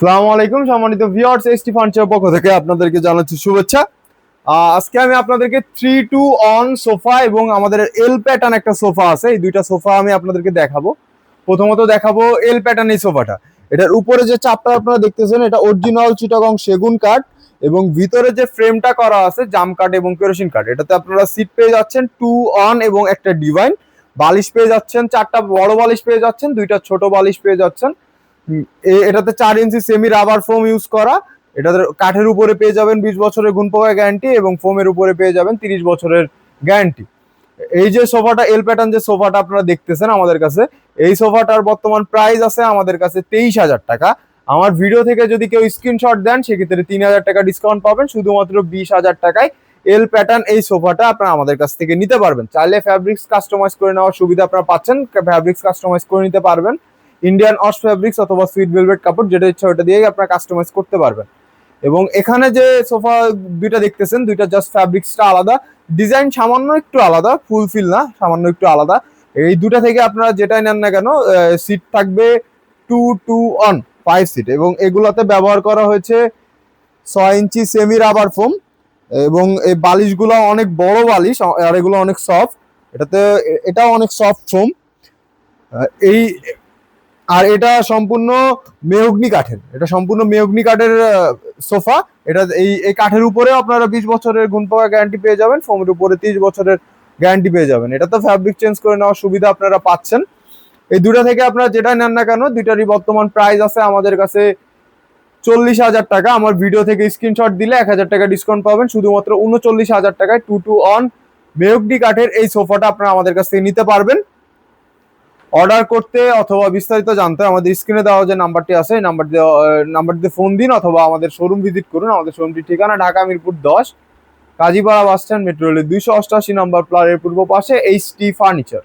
সালামু আলাইকুম সম্মানিত ভিউয়ার্স এসটি ফার্নিচার পক্ষ থেকে আপনাদেরকে জানাচ্ছি শুভেচ্ছা। আজকে আমি আপনাদেরকে থ্রি টু অন সোফা এবং আমাদের এল প্যাটার্ন একটা সোফা আছে, এই দুইটা সোফা আমি আপনাদেরকে দেখাবো। প্রথমত দেখাবো এল প্যাটার্ন এই সোফাটা এটার উপরে যে চাপটা আপনারা দেখতেছেন, এটা অরিজিনাল চিটাগং সেগুন কাঠ এবং ভিতরে যে ফ্রেমটা করা আছে, জাম কাঠ এবং কেরোসিন কাঠ এটাতে আপনারা সিট পেয়ে যাচ্ছেন টু অন এবং একটা ডিভাইন বালিশ পেয়ে যাচ্ছেন, চারটা বড় বালিশ পেয়ে যাচ্ছেন, দুইটা ছোট বালিশ পেয়ে যাচ্ছেন। এটাতে চার inch semi rubber foam use করা। এটাতে কাঠের উপরে পেয়ে যাবেন বিশ বছরের গুণ পোকা গ্যারান্টি এবং ফোমের উপরে পেয়ে যাবেন তিরিশ বছরের গ্যারান্টি এই যে সোফাটা এল প্যাটার্ন যে সোফাটা আপনারা দেখতেছেন আমাদের কাছে, এই সোফাটার বর্তমান প্রাইস আছে আমাদের কাছে তেইশ হাজার টাকা। আমার ভিডিও থেকে যদি কেউ স্ক্রিনশট দেন, সেক্ষেত্রে তিন হাজার টাকা ডিসকাউন্ট পাবেন। শুধুমাত্র বিশ হাজার টাকায় এল প্যাটার্ন এই সোফাটা আপনারা আমাদের কাছ থেকে নিতে পারবেন। চাইলে ফ্যাব্রিক্স কাস্টমাইজ করে নেওয়ার সুবিধা আপনারা পাচ্ছেন। ফ্যাব্রিক্স কাস্টমাইজ করে নিতে পারবেন। ইন্ডিয়ান অস ফ্যাব্রিক্স অথবা সুইট ভেলভেট কাপড়, যেটা ইচ্ছা ওটা দিয়ে আপনারা কাস্টমাইজ করতে পারবেন। এবং এখানে যে সোফা দুইটা দেখতেছেন, দুইটা জাস্ট ফ্যাব্রিক্সটা আলাদা। ডিজাইন সামান্য একটু আলাদা ফুল ফিল না, সামান্য একটু আলাদা। এই দুটা থেকে আপনারা যেটাই নেন না কেন সিট থাকবে two two on five seat এবং এগুলোতে ব্যবহার করা হয়েছে ছয় ইঞ্চি সেমি রাবার ফোম এবং এই বালিশগুলো অনেক বড় বালিশ, আর এগুলো অনেক সফট এটাতে এটাও অনেক সফট ফোম এই আর এটা সম্পূর্ণ মেহগ্নি কাঠের। এটা সম্পূর্ণ মেহগ্নি কাঠের সোফা। এটা এই এই কাঠের উপরে আপনারা বিশ বছরের গুণ পাওয়া গ্যারান্টি পেয়ে যাবেন, ফোমের উপরে তিরিশ বছরের গ্যারান্টি পেয়ে যাবেন। এটা তো ফ্যাব্রিক চেঞ্জ করে নেওয়ার সুবিধা আপনারা পাচ্ছেন। এই দুটা থেকে আপনারা যেটা নেন না কেন, দুইটারই বর্তমান প্রাইস আছে আমাদের কাছে চল্লিশ হাজার টাকা। আমার ভিডিও থেকে স্ক্রিনশট দিলে এক হাজার টাকা ডিসকাউন্ট পাবেন। শুধুমাত্র উনচল্লিশ হাজার টাকায় টু টু অন মেহগনি কাঠের এই সোফাটা আপনারা আমাদের কাছ থেকে নিতে পারবেন। অর্ডার করতে অথবা বিস্তারিত জানতে আমাদের স্ক্রিনে দেওয়া যে নাম্বারটি আছে, এই নাম্বার দিয়ে ফোন দিন অথবা আমাদের শোরুম ভিজিট করুন। আমাদের শোরুমটির ঠিকানা ঢাকা মিরপুর দশ, কাজীপাড়া বাস স্ট্যান্ড মেট্রো রেলের দুইশো অষ্টাশি নম্বর প্লারের পূর্ব পাশে এইচ টি ফার্নিচার